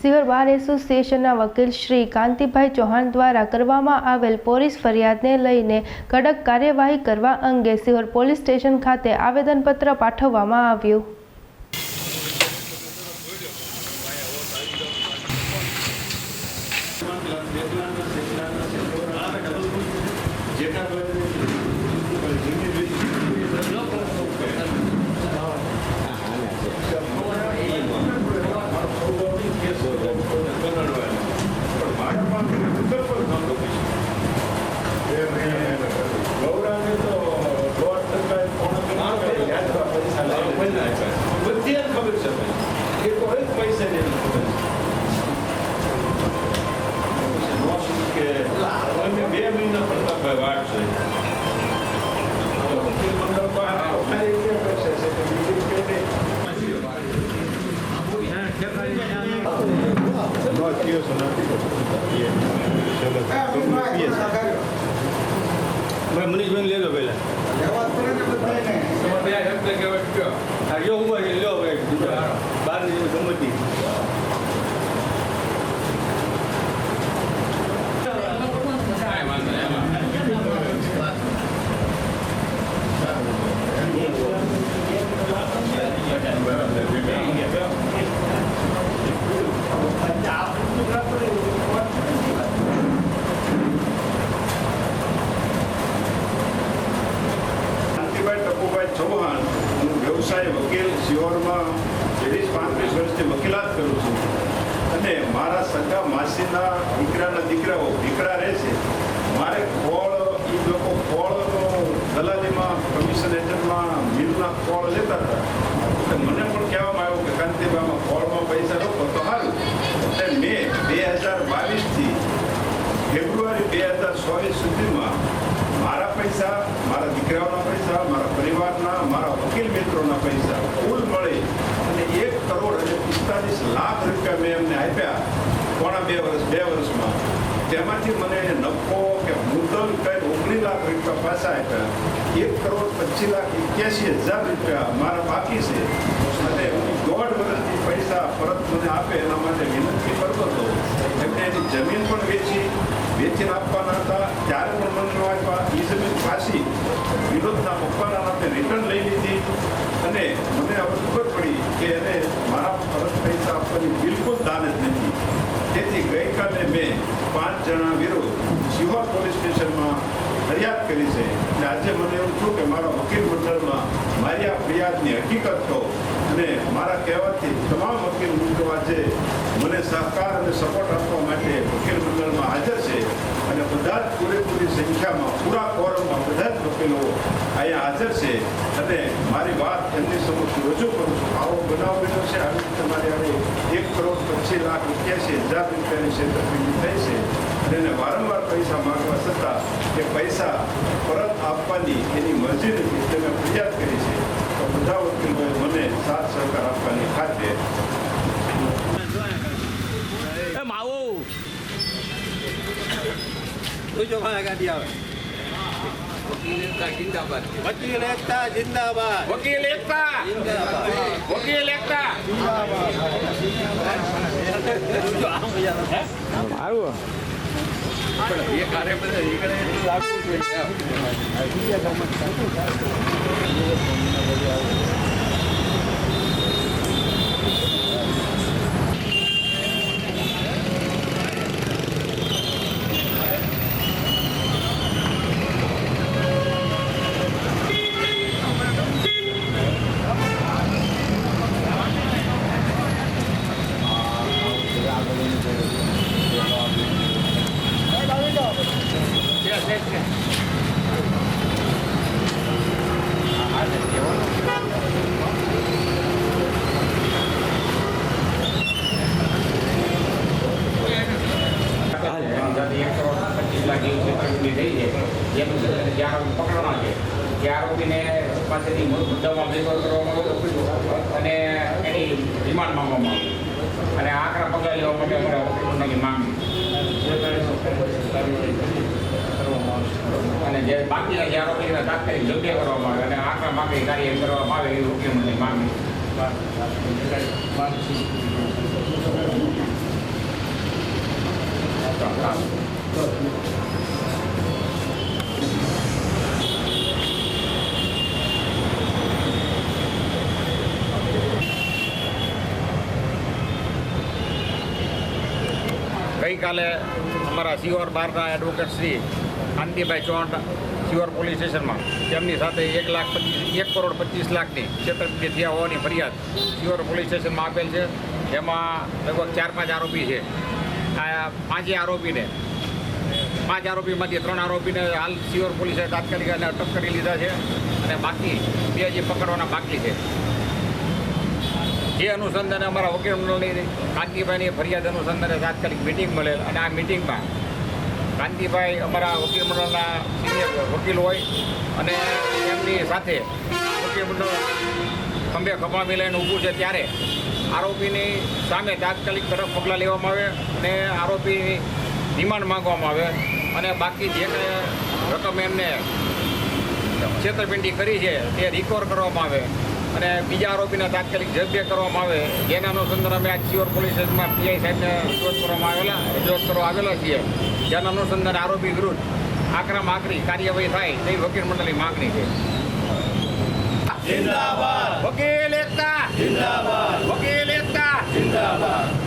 સિહોર બાર એસોસિએશનના વકીલ શ્રી કાંતિભાઈ ચૌહાણ દ્વારા કરવામાં આવેલ પોલીસ ફરિયાદને લઈને કડક કાર્યવાહી કરવા અંગે સિહોર પોલીસ સ્ટેશન ખાતે આવેદનપત્ર પાઠવવામાં આવ્યું બધી જ ખબર છે ભાઈ એ તો એક પૈસા ને એની ખબર છે નો શું કે અમે બે મહિના પ્રતાપભાઈ વાટ છે તો વકીલ મંડળ પણ ખાલી કે પૈસા છે કે બીજું કે નહીં મનીષભાઈ લેજો હા. જો ઊભા લ્યો ભાઈ બહારની સંમતિ કાંતિભાઈ ટપુભાઈ ચૌહાણ, હું વ્યવસાય વકીલ, સિહોરમાં ત્રીસ પાંત્રીસ વર્ષથી વકીલાત કરું છું. અને મારા સગા માસીના દીકરાના દીકરાઓ દીકરા રહે છે. મારે ફળ એ લોકો ફળનો દલાલીમાં કમિશન એજન્ટમાં મિલના ફળ લેતા હતા. એટલે મને પણ કહેવામાં આવ્યું કે કાંતિભાઈમાં ફળમાં પૈસા રોકો તો સારું એટલે મેં બે હજાર બાવીસથી ફેબ્રુઆરી બે હજાર ચોવીસ સુધીમાં મારા પૈસા, મારા દીકરાઓના પૈસા, મારા પરિવારના, મારા વકીલ મિત્રોના પૈસા, કુલ મળી અને એક કરોડ અને પિસ્તાલીસ લાખ રૂપિયા મેં એમને આપ્યા પોણા બે વર્ષ, બે વર્ષમાં. તેમાંથી મને નફો કે મુદ્દલ કંઈ ઓગણીસ લાખ રૂપિયા પાછા આપ્યા. એક કરોડ પચીસ લાખ એક્યાસી હજાર રૂપિયા મારા બાકી છે અને હું દોઢ વર્ષથી પૈસા પરત મને આપે એના માટે વિનંતી કરતો હતો. એમને એની જમીન પણ વેચી, વેચીને આપવાના હતા. ત્યારે પણ મને એ જમીન પાછી વિરોધના પપ્પાના માટે રિટર્ન લઈ લીધી. અને મને હવે ખબર પડી કે એને મારા પરત પૈસા આપવાની બિલકુલ દાન જ નથી. તેથી ગઈકાલે મેં પાંચ જણા વિરુદ્ધ સિહોર પોલીસ સ્ટેશનમાં ફરિયાદ કરી છે અને આજે મને એવું થયું કે મારા વકીલ મંડળમાં મારી આ ફરિયાદની હકીકત તો અને મારા કહેવાથી તમામ વકીલ મિત્રો આજે મને સહકાર અને સપોર્ટ આપવા માટે વકીલ મંડળમાં હાજર છે અને બધા જ પૂરેપૂરી સંખ્યામાં, પૂરા કોરમમાં બધા જ વકીલો અહીંયા હાજર છે અને મારી વાત એમની સમક્ષ રજૂ કરું છું. આવો બનાવ બન્યો છે. આવી રીતે મારી એક કરોડ પચીસ લાખ એક્યાસી હજાર રૂપિયાની છેતરપિંડી થઈ છે અને એને વારંવાર પૈસા માંગવા છતાં એ પૈસા પરત આપવાની એની મરજી નથી તે મેં ફરિયાદ કરી છે તો બધા વકીલોએ મને સાથ સહકાર આપવાની ખાતે એ માવો તું જો ભાઈ ગાડી આવે વકીલ એકતા જિંદાબાદ વકીલ એકતા વકીલ એકતા એક જેમ જ્યાં પકડવાનો છે જે આરોપીને પાસેથી મૂળ મુદ્દામાં ભેગો કરવામાં આવ્યો અને એની રિમાન્ડ માંગવામાં આવ્યો અને આકરા પગલા લેવા માટે અમારે ઓફિસની માંગણી અને જે બાકીના જે આરોપીને તાત્કાલિક જગ્યા કરવામાં આવે અને આકરા માગણી કાર્ય કરવામાં આવે એવી હુકમની માંગણી ગઈકાલે અમારા સિયોર બારના એડવોકેટ શ્રી કાંતિભાઈ ચૌહાણ સિયોર પોલીસ સ્ટેશનમાં તેમની સાથે એક લાખ પચીસ, એક કરોડ પચીસ લાખની છેતરપિંડી થયા હોવાની ફરિયાદ સિયોર પોલીસ સ્ટેશનમાં આપેલ છે. જેમાં લગભગ ચાર, પાંચ આરોપી છે. આ પાંચે આરોપીને, પાંચ આરોપીમાંથી ત્રણ આરોપીને હાલ સિયોર પોલીસે તાત્કાલિક અટક કરી લીધા છે. અને બાકી બે જે પકડવાના બાકી છે. જે અનુસંધાને અમારા વકીલ મંડળની કાંતિભાઈની ફરિયાદ અનુસંધાને તાત્કાલિક મિટિંગ મળેલ અને આ મિટિંગમાં કાંતિભાઈ અમારા વકીલ મંડળના સિનિયર વકીલ હોય અને એમની સાથે વકીલ મંડળ ખંભે ખભા મિલાઈને ઊભું છે ત્યારે આરોપીની સામે તાત્કાલિક કડક પગલાં લેવામાં આવે અને આરોપીની રિમાન્ડ માંગવામાં આવે અને બાકી જે કંઈ રકમ એમને છેતરપિંડી કરી છે તે રિકવર કરવામાં આવે. અને બીજા આરોપીને તાત્કાલિક ઝડપી કરવામાં આવે. જેના અનુસંધાન અમે આજ સિયોર પોલીસ સ્ટેશનમાં પીઆઈ સાહેબને રજૂઆત કરવામાં આવેલા રજૂઆત કરવા આવેલા છીએ. જેના અનુસંધાન આરોપી વિરુદ્ધ આકરામાં આકરી કાર્યવાહી થાય તેવી વકીલ મંડળની માગણી છે. જિંદાબાદ. વકીલ એકતા. જિંદાબાદ. વકીલ એકતા. જિંદાબાદ.